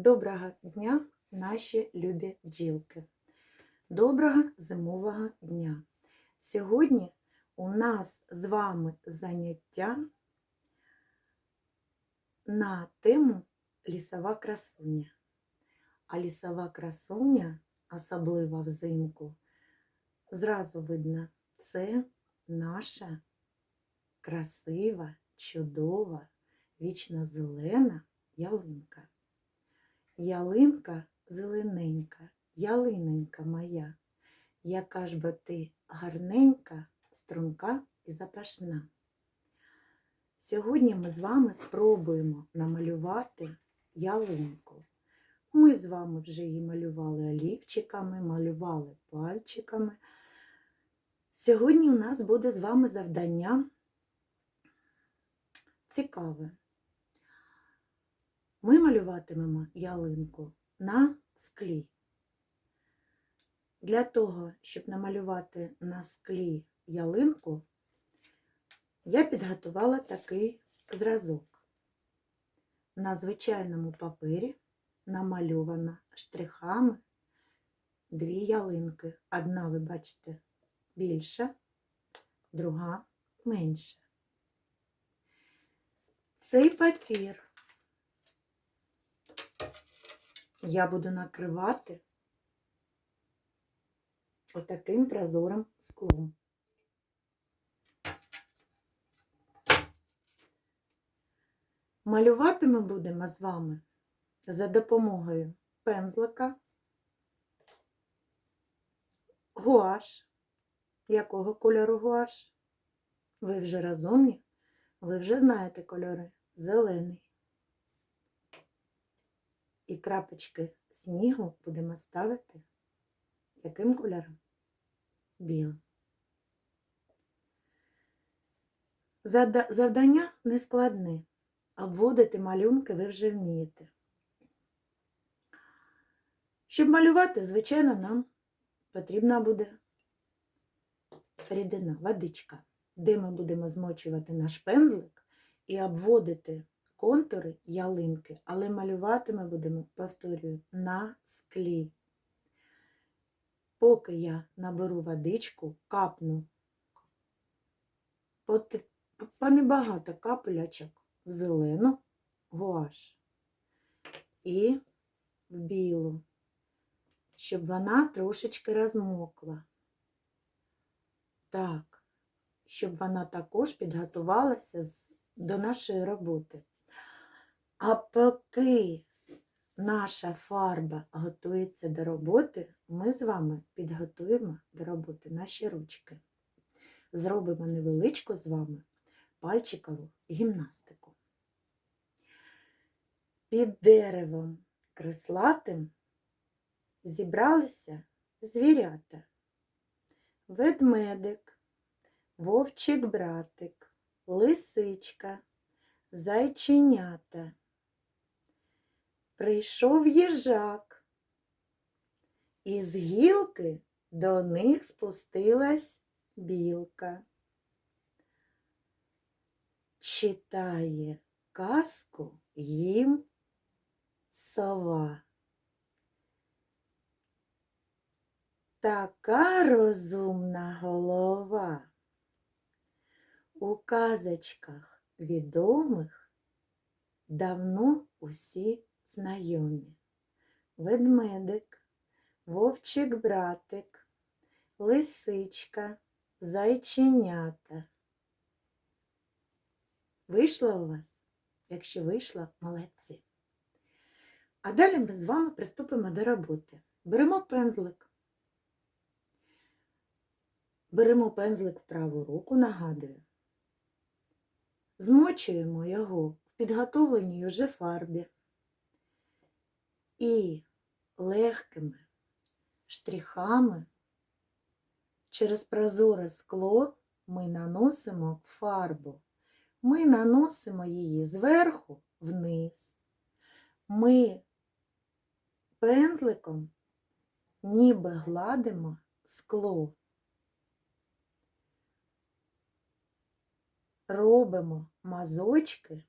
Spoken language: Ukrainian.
Доброго дня, наші любі бджілки. Доброго зимового дня. Сьогодні у нас з вами заняття на тему лісова красуня. А лісова красуня, особливо взимку, зразу видно, це наша красива, чудова, вічно зелена ялинка. Ялинка зелененька, ялиненька моя, яка ж бо ти гарненька, струнка і запашна. Сьогодні ми з вами спробуємо намалювати ялинку. Ми з вами вже її малювали олівчиками, малювали пальчиками. Сьогодні у нас буде з вами завдання цікаве. Ми малюватимемо ялинку на склі. Для того, щоб намалювати на склі ялинку, я підготувала такий зразок. На звичайному папері намальовано штрихами дві ялинки. Одна, ви бачите, більша, друга менша. Цей папір я буду накривати отаким прозорим склом. Малювати ми будемо з вами за допомогою пензлика, гуаш. Якого кольору гуаш? Ви вже розумні, ви вже знаєте кольори. Зелений. І крапочки снігу будемо ставити яким кольором? Білим. Завдання нескладне. Обводити малюнки ви вже вмієте. Щоб малювати, звичайно, нам потрібна буде рідина, водичка, де ми будемо змочувати наш пензлик і обводити контури ялинки, але малювати ми будемо, повторюю, на склі. Поки я наберу водичку, капну по, те- по капелячок в зелену гуаш і в білу, щоб вона трошечки розмокла. Так, щоб вона також підготувалася до нашої роботи. А поки наша фарба готується до роботи, ми з вами підготуємо до роботи наші ручки. Зробимо невеличку з вами пальчикову гімнастику. Під деревом креслатим зібралися звірята. Ведмедик, вовчик-братик, лисичка, зайченята. Прийшов їжак, і з гілки до них спустилась білка. Читає казку їм сова. Така розумна голова. У казочках відомих давно усі знайомі. Ведмедик, вовчик-братик, лисичка, зайченята. Вийшло у вас? Якщо вийшло, молодці. А далі ми з вами приступимо до роботи. Беремо пензлик. Беремо пензлик в праву руку, нагадую. Змочуємо його в підготовленій уже фарбі. І легкими штрихами через прозоре скло ми наносимо фарбу. Ми наносимо її зверху вниз. Ми пензликом ніби гладимо скло. Робимо мазочки